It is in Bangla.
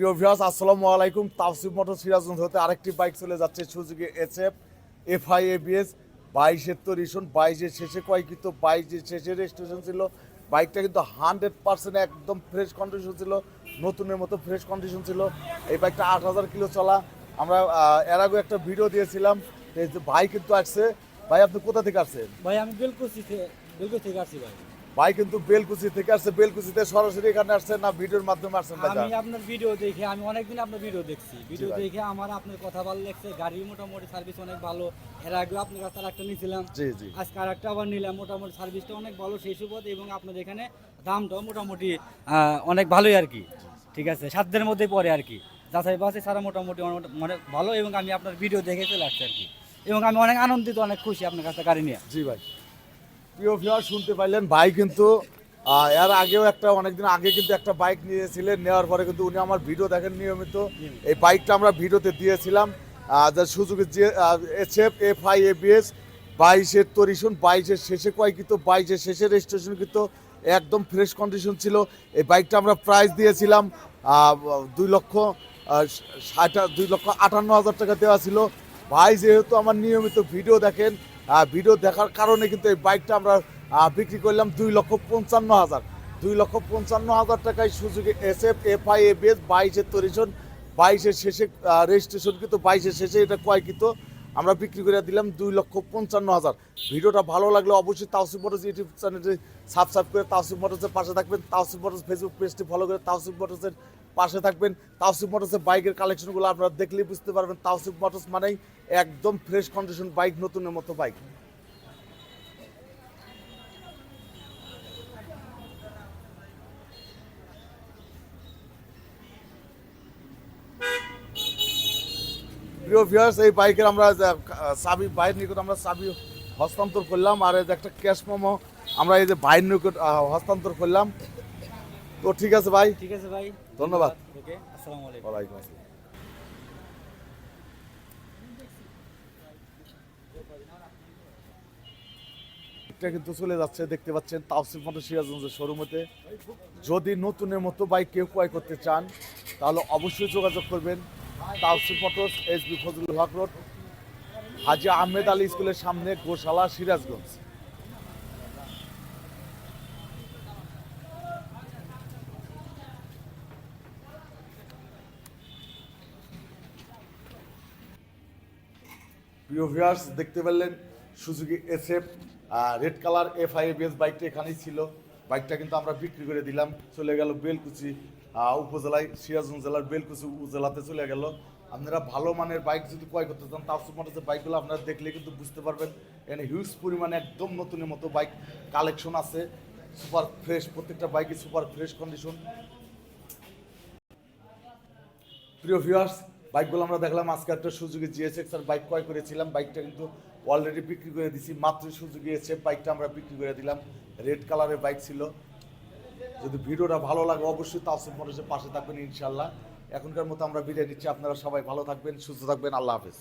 প্রিয় ভিউয়ার্স, আসসালামু আলাইকুম। তাওসিফ মোটর সিরাজগঞ্জ হতে আরেকটি বাইক চলে যাচ্ছে সুজুকি এসএফ এফআই এবিএস বাইশের তো রিসন, বাইশের শেষে কয়েকৃত বাইশের শেষে রেজিস্ট্রেশন ছিল। বাইকটা কিন্তু হান্ড্রেড পার্সেন্ট একদম ফ্রেশ কন্ডিশন ছিল, নতুনের মতো ফ্রেশ কন্ডিশন ছিল। এই বাইকটা আট হাজার কিলো চলা। আমরা এর আগে একটা ভিডিও দিয়েছিলাম ভাই কিন্তু আসছে। ভাই, আপনি কোথা থেকে আসছেন? ভাই, আমি বেলকুচি থেকে বেলকুচি থেকে আসছি ভাই। ভাই কিন্তু বেলকুচি থেকে আসছে বেলকুচিতে সরাসরি এখানে আসছে না ভিডিওর মাধ্যমে আসছেন আমি আপনার ভিডিও দেখে আমি অনেকদিন আপনার ভিডিও দেখছি। ভিডিও দেখে আমার আপনার কথা ভালো লাগছে গাড়ির মোটামুটি সার্ভিস অনেক ভালো। এর আগে আপনার কাছে একটা নিয়েছিলাম। জি জি। আজকে আর একটা আবার নিলাম মোটামুটি সার্ভিসটা অনেক ভালো সেই সুবোধ এবং আপনাদের এখানে দামটাও মোটামুটি অনেক ভালোই আর কি। ঠিক আছে সাধ্যের মধ্যে পড়ে আর কি। যাচাই বাছাই ছাড়া মোটামুটি অনেক ভালো এবং আমি আপনার ভিডিও দেখে চলে আসছি আর কি। এবং আমি অনেক আনন্দিত অনেক খুশি আপনার কাছে গাড়ি নিয়ে। জি ভাই। প্রিয় ভিউয়ার শুনতে পাইলেন ভাই কিন্তু এর আগেও একটা, অনেকদিন আগে কিন্তু একটা বাইক নিয়েছিলেন, নেওয়ার পরে কিন্তু উনি আমার ভিডিও দেখেন নিয়মিত। এই বাইকটা আমরা ভিডিওতে দিয়েছিলাম যা সুযোগের যে SF F I A ABS, বাইশের তরিশন, বাইশের শেষে কয় কিন্তু, বাইশের শেষে রেজিস্ট্রেশন কিন্তু একদম ফ্রেশ কন্ডিশন ছিল। এই বাইকটা আমরা প্রাইস দিয়েছিলাম দুই লক্ষ ষাট, দুই লক্ষ আটান্ন হাজার টাকা দেওয়া ছিল। ভাই যেহেতু আমার নিয়মিত ভিডিও দেখেন ভিডিও দেখার কারণে কিন্তু এই বাইকটা আমরা বিক্রি করলাম দুই লক্ষ পঞ্চান্ন হাজার। দুই লক্ষ পঞ্চান্ন হাজার টাকায় সুযোগে S F F I A BS বাইশের তরিশন, বাইশের শেষে রেজিস্ট্রেশন কিন্তু বাইশের শেষে এটা কয় কিন্তু আমরা বিক্রি করে দিলাম দুই লক্ষ পঞ্চান্ন হাজার। ভিডিওটা ভালো লাগলে অবশ্যই তাওসিফ মোটরস ইউটিউব চ্যানেলটি সাবস্ক্রাইব করে তাওসিফ মোটরসের পাশে থাকবেন। তাওসিফ মোটরস ফেসবুক পেজটি ফলো করে তাওসিফ মোটরসের পাশে থাকবেন। তাওসিফ মোটরসের বাইকের কালেকশনগুলো আপনারা দেখলেই বুঝতে পারবেন। তাওসিফ মোটরস মানেই একদম ফ্রেশ কন্ডিশন বাইক নতুনের মতো বাইক এই বাইকের আমরা চাবি বাইরের নিকট আমরা চাবি হস্তান্তর করলাম। আর একটা ক্যাশ মোমো আমরা এই যে বাইরের নিকট হস্তান্তর করলাম। তো ঠিক আছে ভাই। ঠিক আছে ভাই। ধন্যবাদ। ওকে আসসালামু আলাইকুম। ওয়ালাইকুম আসসালাম। কিন্তু চলে যাচ্ছে দেখতে পাচ্ছেন তাওসিফ মোটর সিরাজগঞ্জের শোরুমেতে। যদি নতুনের মতো বাইক কেউ ক্রয় করতে চান তাহলে অবশ্যই যোগাযোগ করবেন Tawsif Motors S B Fazlul Haque road Haji Ahmed Ali স্কুলের সামনে গোশালা সিরাজগঞ্জ। প্রিয় ভিউয়ার্স, দেখতে পারলেন Suzuki SF red colour F I BS বাইকটা এখানেই ছিল। বাইকটা কিন্তু আমরা বিক্রি করে দিলাম। চলে গেল বেলকুচি উপজেলায়, সিরাজগঞ্জ জেলার বেলকুচি উপজেলাতে চলে গেল। আপনারা ভালো মানের বাইক যদি ক্রয় করতে চান তার তাপসুপ মোটরসের বাইকগুলো আপনারা দেখলে কিন্তু বুঝতে পারবেন, এখানে হিউজ পরিমাণে একদম নতুনের মতো বাইক কালেকশন আছে। সুপার ফ্রেশ প্রত্যেকটা বাইকই সুপার ফ্রেশ কন্ডিশন প্রিয় ভিউয়ার্স বাইকগুলো আমরা দেখলাম, আজকে একটা সুযোগে জিএসএক্স আর বাইক ক্রয় করেছিলাম। বাইকটা কিন্তু অলরেডি বিক্রি করে দিছি। মাত্র সুযোগে এসে বাইকটা আমরা বিক্রি করে দিলাম। রেড কালারের বাইক ছিল। যদি ভিডিওটা ভালো লাগে, অবশ্যই তাওসিফ মানুষের পাশে থাকবেন ইনশাল্লাহ এখনকার মতো আমরা বিদায় নিচ্ছি। আপনারা সবাই ভালো থাকবেন, সুস্থ থাকবেন। আল্লাহ হাফেজ।